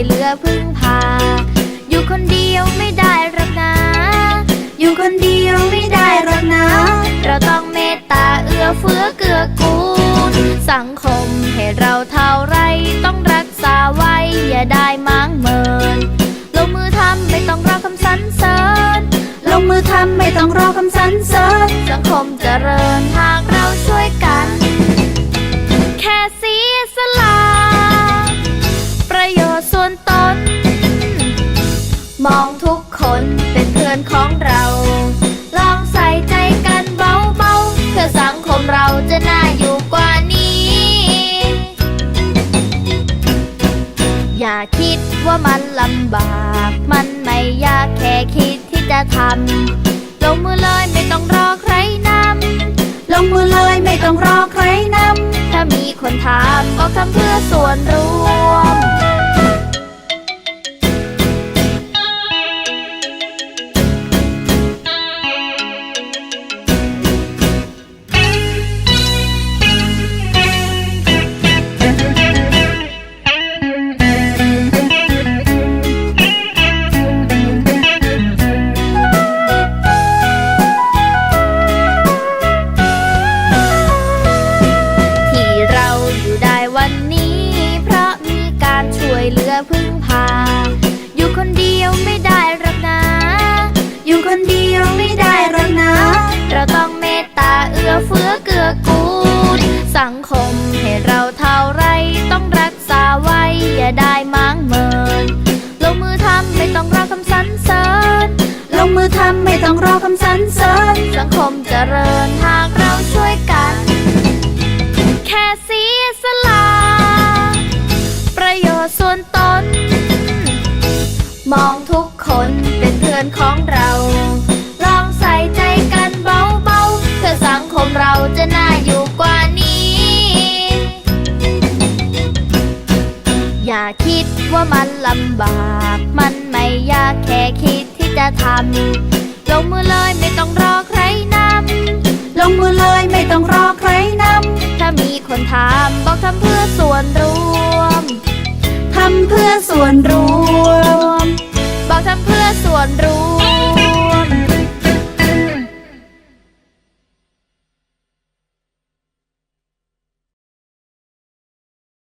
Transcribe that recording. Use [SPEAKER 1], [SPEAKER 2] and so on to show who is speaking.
[SPEAKER 1] ยเหลือพึ่งพา อยู่คนเดียวไม่ได้รับนะ
[SPEAKER 2] อยู่คนเดียวไม่ได้รับนะ
[SPEAKER 1] เราต้องเมตตาเอื้อเฟื้อเกื้อกูล สังคมให้เราเท่าไรต้องรักษาไว้ อย่าได้มังเมิน ลงมือทำไม่ต้องรอคำสรรเสริญ
[SPEAKER 2] ลงมือทำไม่ต้องรอคำสรรเสริญ
[SPEAKER 1] สังคมจเจริญหากเราช่วยกัน มองทุกคนเป็นเพื่อนของเรา ลองใส่ใจกันเบาๆ เพื่อสังคมเราจะน่าอยู่กว่านี้ อย่าคิดว่ามันลำบาก มันไม่ยากแค่คิดที่จะทำ ลงมือเลยไม่ต้องรอใครนำ
[SPEAKER 2] ลงมือเลยไม่ต้องรอใครน
[SPEAKER 1] ำ ถ้ามีคนถามบอกทำเพื่อส่วนร เอื้อเฟื้อเกื้อกูลสังคมให้เราเท่าไรต้องรักษาไว้ อย่าได้มังเมิน ลงมือทำไม่ต้องรอคำสรรเสริญ
[SPEAKER 2] ลงมือทำไม่ต้องรอคำสรรเสริญ
[SPEAKER 1] สังคมเจริญหากเราช่วยกัน แค่เสียสละประโยชน์ส่วนตน มองทุกคนเป็นเพื่อนของเรา คิดว่ามันลำบาก มันไม่ยากแค่คิดที่จะทำลงมือเลยไม่ต้องรอใครนำ
[SPEAKER 2] ลงมือเลยไม่ต้องรอใครน
[SPEAKER 1] ำถ้ามีคนถามบอกทำเพื่อส่วนรวม
[SPEAKER 2] ทำเพื่อส่วนร
[SPEAKER 1] วม